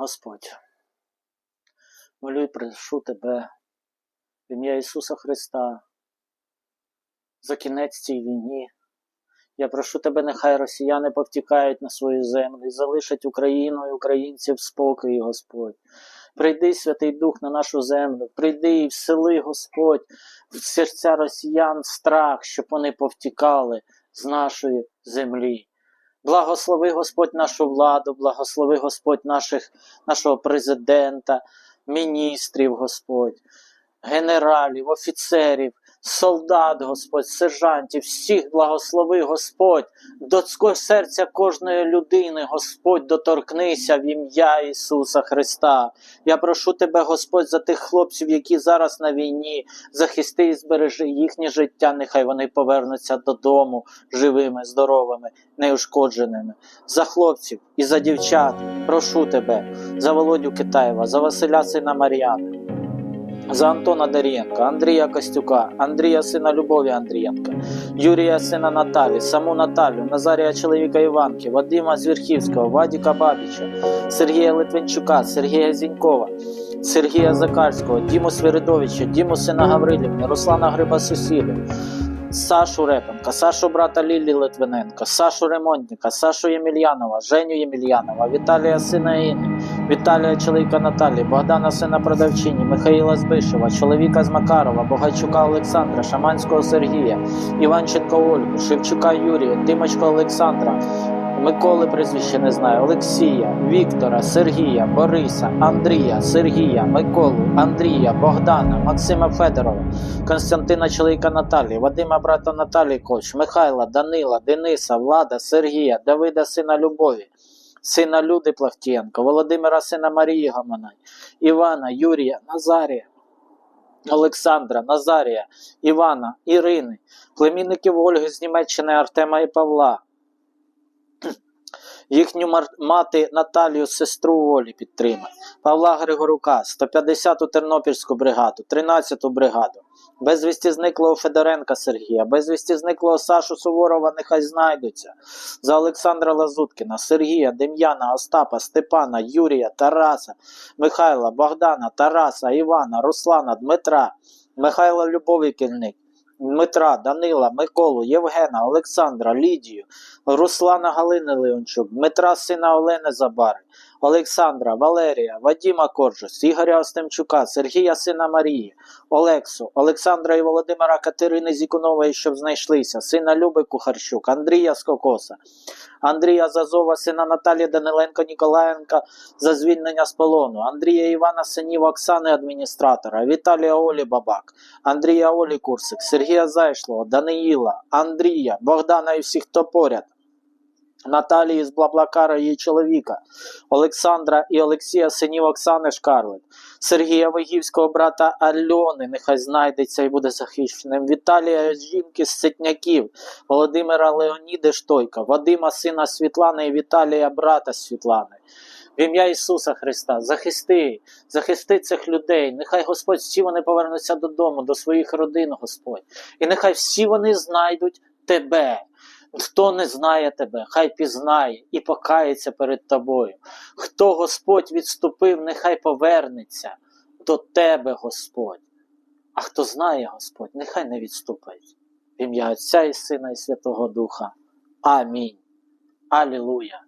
Господь, молю і прошу Тебе в ім'я Ісуса Христа за кінець цій війні. Я прошу Тебе, нехай росіяни повтікають на свою землю і залишать Україну і українців в спокої, Господь. Прийди, Святий Дух, на нашу землю, прийди і всели, Господь, в серця росіян страх, щоб вони повтікали з нашої землі. Благослови Господь нашу владу, благослови Господь наших, нашого президента, міністрів, Господь, генералів, офіцерів, солдат, Господь, сержантів, всіх благослови, Господь, до серця кожної людини, Господь, доторкнися в ім'я Ісуса Христа. Я прошу Тебе, Господь, за тих хлопців, які зараз на війні, захисти і збережи їхнє життя, нехай вони повернуться додому живими, здоровими, неушкодженими. За хлопців і за дівчат прошу Тебе, за Володю Китаєва, за Василя Сина Мар'яни. За Антона Дарієнка, Андрія Костюка, Андрія сина Любові Андрієнка, Юрія сина Наталі, саму Наталю, Назарія чоловіка Іванки, Вадима Звірхівського, Вадіка Бабіча, Сергія Литвинчука, Сергія Зінькова, Сергія Закальського, Діму Свиридовича, Діму сина Гаврилівни, Руслана Гриба Сусілів, Сашу Репенка, Сашу брата Лілі Литвиненка, Сашу Ремонтника, Сашу Ємельянова, Женю Ємельянова, Віталія сина Інни, Віталія чоловіка Наталі, Богдана сина продавчині, Михаїла Збишева, чоловіка з Макарова, Богачука Олександра, Шаманського Сергія, Іванченко Ольгу, Шевчука Юрія, Димочка Олександра, Миколи прізвище не знаю, Олексія, Віктора, Сергія, Бориса, Андрія, Сергія, Миколу, Андрія, Богдана, Максима Федорова, Константина чоловіка Наталі, Вадима брата Наталі Коч, Михайла, Данила, Дениса, Влада, Сергія, Давида сина Любові, сина Люди Плахтієнко, Володимира сина Марії Гаманай, Івана, Юрія, Назарія. Олександра, Назарія, Івана, Ірини, племінників Ольги з Німеччини Артема і Павла, їхню мати Наталію, сестру Олі підтримай, Павла Григорука, 150-ту Тернопільську бригаду, 13-ту бригаду, безвісті зниклого Федоренка Сергія, безвісті зниклого Сашу Суворова, нехай знайдуться, за Олександра Лазуткіна, Сергія, Дем'яна, Остапа, Степана, Юрія, Тараса, Михайла, Богдана, Тараса, Івана, Руслана, Дмитра, Михайла Любові Кільник, Дмитра, Данила, Миколу, Євгена, Олександра, Лідію, Руслана Галини Леончук, Дмитра сина Олени Забари, Олександра, Валерія, Вадіма Коржус, Ігоря Остемчука, Сергія сина Марії, Олексу, Олександра і Володимира Катерини Зікунової, щоб знайшлися, сина Люби Кухарчук, Андрія Скокоса, Андрія Зазова, сина Наталі Даниленко Ніколаєнка за звільнення з полону, Андрія Івана синів Оксани адміністратора, Віталія Олі Бабак, Андрія Олі Курсик, Сергія Зайшлого, Даниїла, Андрія, Богдана і всіх, хто поряд. Наталії з Блаблакара її чоловіка, Олександра і Олексія синів Оксани Шкарлет, Сергія Вигівського брата Альони, нехай знайдеться і буде захищеним, Віталія жінки з Ситняків, Володимира Леоніди Штойка, Вадима сина Світлани і Віталія брата Світлани. В ім'я Ісуса Христа, захисти, захисти цих людей. Нехай Господь всі вони повернуться додому, до своїх родин, Господь. І нехай всі вони знайдуть Тебе. Хто не знає тебе, хай пізнає і покається перед тобою. Хто Господь відступив, нехай повернеться до тебе, Господь. А хто знає Господь, нехай не відступить. В ім'я Отця і Сина і Святого Духа. Амінь. Алілуя.